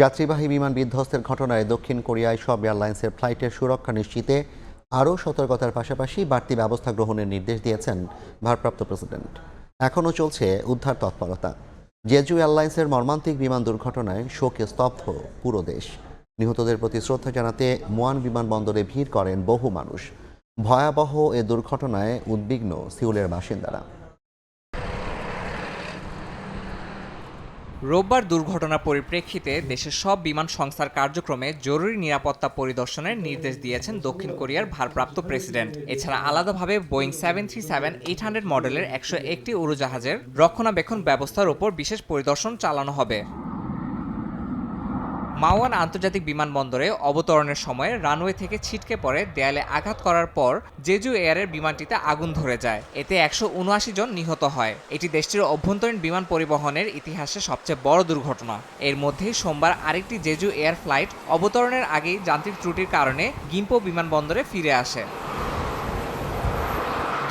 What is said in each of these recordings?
যাত্রীবাহী বিমান বিধ্বস্তের ঘটনায় দক্ষিণ কোরিয়ায় সব এয়ারলাইন্সের ফ্লাইটের সুরক্ষা নিশ্চিতে আরও সতর্কতার পাশাপাশি বাড়তি ব্যবস্থা গ্রহণের নির্দেশ দিয়েছেন ভারপ্রাপ্ত প্রেসিডেন্ট। এখনও চলছে উদ্ধার তৎপরতা। জেজু এয়ারলাইন্সের মর্মান্তিক বিমান দুর্ঘটনায় শোকে স্তব্ধ পুরো দেশ। নিহতদের প্রতি শ্রদ্ধা জানাতে মোয়ান বিমানবন্দরে ভিড় করেন বহু মানুষ। ভয়াবহ এ দুর্ঘটনায় উদ্বিগ্ন সিউলের বাসিন্দারা। রোববার দুর্ঘটনার পরিপ্রেক্ষিতে দেশের সব বিমান সংস্থার কার্যক্রমে জরুরি নিরাপত্তা পরিদর্শনের নির্দেশ দিয়েছেন দক্ষিণ কোরিয়ার ভারপ্রাপ্ত প্রেসিডেন্ট। এছাড়া আলাদাভাবে Boeing seven three seven eight hundred মডেলের একশো একটি উড়োজাহাজের রক্ষণাবেক্ষণ ব্যবস্থার উপর বিশেষ পরিদর্শন চালানো হবে। মাওয়ান আন্তর্জাতিক বিমানবন্দরে অবতরণের সময় রানওয়ে থেকে ছিটকে পড়ে দেয়ালে আঘাত করার পর জেজু এয়ারের বিমানটিতে আগুন ধরে যায়। এতে একশো উনআশি জন নিহত হয়। এটি দেশটির অভ্যন্তরীণ বিমান পরিবহনের ইতিহাসে সবচেয়ে বড় দুর্ঘটনা। এর মধ্যেই সোমবার আরেকটি জেজু এয়ার ফ্লাইট অবতরণের আগেই যান্ত্রিক ত্রুটির কারণে গিম্পো বিমানবন্দরে ফিরে আসে।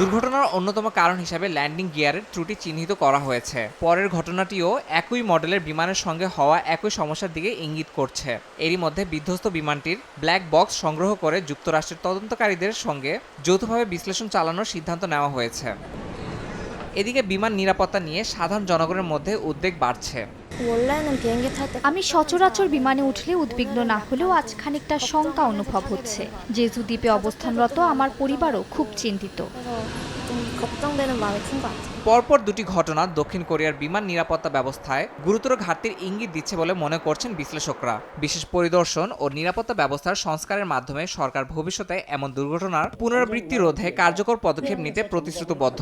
দুর্ঘটনার অন্যতম কারণ হিসাবে ল্যান্ডিং গিয়ারের ত্রুটি চিহ্নিত করা হয়েছে। পরের ঘটনাটিও একই মডেলের বিমানের সঙ্গে হওয়া একই সমস্যার দিকে ইঙ্গিত করছে। এরই মধ্যে বিধ্বস্ত বিমানটির ব্ল্যাক বক্স সংগ্রহ করে যুক্তরাষ্ট্রের তদন্তকারীদের সঙ্গে যৌথভাবে বিশ্লেষণ চালানোর সিদ্ধান্ত নেওয়া হয়েছে। এদিকে বিমান নিরাপত্তা নিয়ে সাধারণ জনগণের মধ্যে উদ্বেগ বাড়ছে। আমি সচরাচর বিমানে উঠলে উদ্বিগ্ন না হলেও আজ খানিকটা শঙ্কা অনুভব হচ্ছে। যেহেতু দ্বীপে অবস্থানরত আমার পরিবারও খুব চিন্তিত। পরপর দুটি ঘটনা দক্ষিণ কোরিয়ার বিমান নিরাপত্তা ব্যবস্থায় গুরুতর ঘাটতির ইঙ্গিত দিচ্ছে বলে মনে করছেন বিশ্লেষকরা। বিশেষ পরিদর্শন ও নিরাপত্তা ব্যবস্থার সংস্কারের মাধ্যমে সরকার ভবিষ্যতে এমন দুর্ঘটনার পুনরাবৃত্তি রোধে কার্যকর পদক্ষেপ নিতে প্রতিশ্রুতিবদ্ধ।